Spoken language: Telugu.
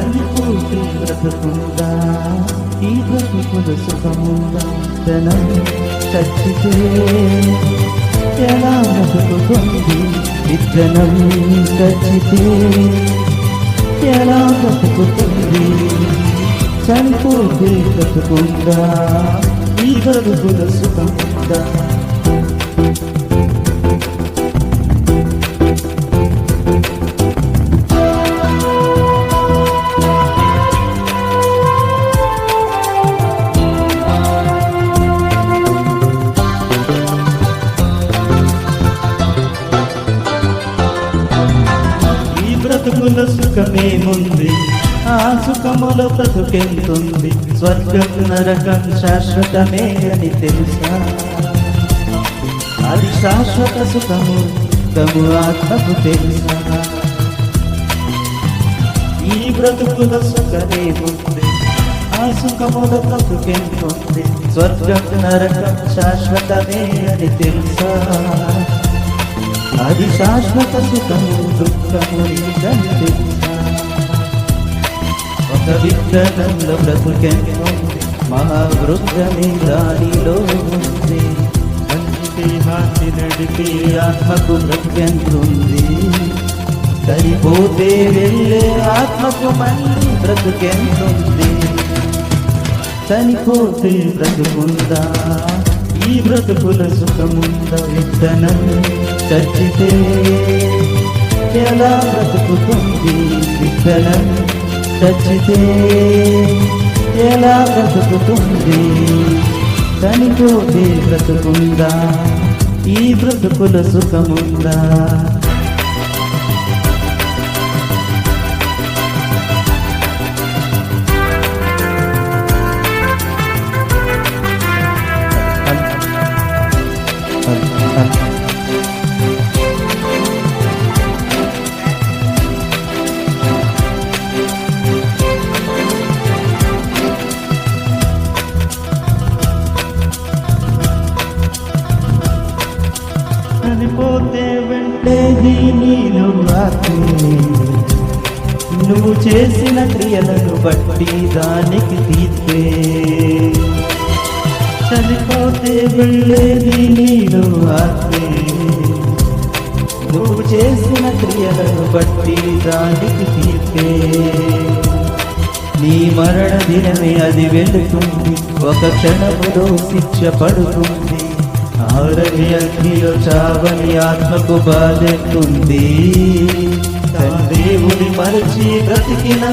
చనిపోతే బ్రతుకుందా ఈ బ్రతుకుల సుఖముందా జనం చచ్చితే ఎలా బ్రతుకుతుంది ఇద్దనం చచ్చితే ఎలా బ్రతుకుతుంది చనిపోతే బ్రతుకుందా? ఈ బ్రతుకుల సుఖముందా? బ్రతుకుల సుఖమేముంది ఆ సుఖముల బ్రతుకెంతుంది. స్వర్గం నరకం శాశ్వతమే అని తెలుసా? అది శాశ్వత సుఖము తము ఆత్మకు తెలుసా? ఈ బ్రతుకుల సుఖమేముంది ఆ సుఖముల బ్రతుకెంతుంది. స్వర్గం నరకం శాశ్వతమే అని తెలుసా? అది శాశ్వత సుఖము దుఃఖము ఒక విత్తనంలో బ్రతుకెన్నో మహావృద్ధమే దానిలో ఉంది. మంచి హాసి నడిపి ఆత్మకు బ్రతుకెంతుంది సరిపోతే వెళ్ళే ఆత్మకు మళ్ళీ బ్రతుకెంతుంది చనిపోతే బ్రతుకుందా? ఈ బ్రతుకుల సుఖముంద విత్తనం చచ్చితే ఎలా బ్రతుకుతుంది విత్తనం చచ్చితే ఎలా బ్రతుకుతుంది? చనిపోతే బ్రతుకుందా? ఈ బ్రతుకుల సుఖముందా? వెంటేది నీలో నువ్వు చేసిన క్రియలను బట్టి దానికి తీర్పే. చనిపోతే వెళ్ళేది నీలో ఆత్మే నువ్వు చేసిన క్రియలను బట్టి దానికి తీర్పే. నీ మరణ దినమే అది వెళుతుంది ఒక క్షణములో శిక్ష పడుతుంది ఆరని అగ్నిలో చావని ఆత్మకు బాధెత్తుంది తన దేవుని మరచి బ్రతికిన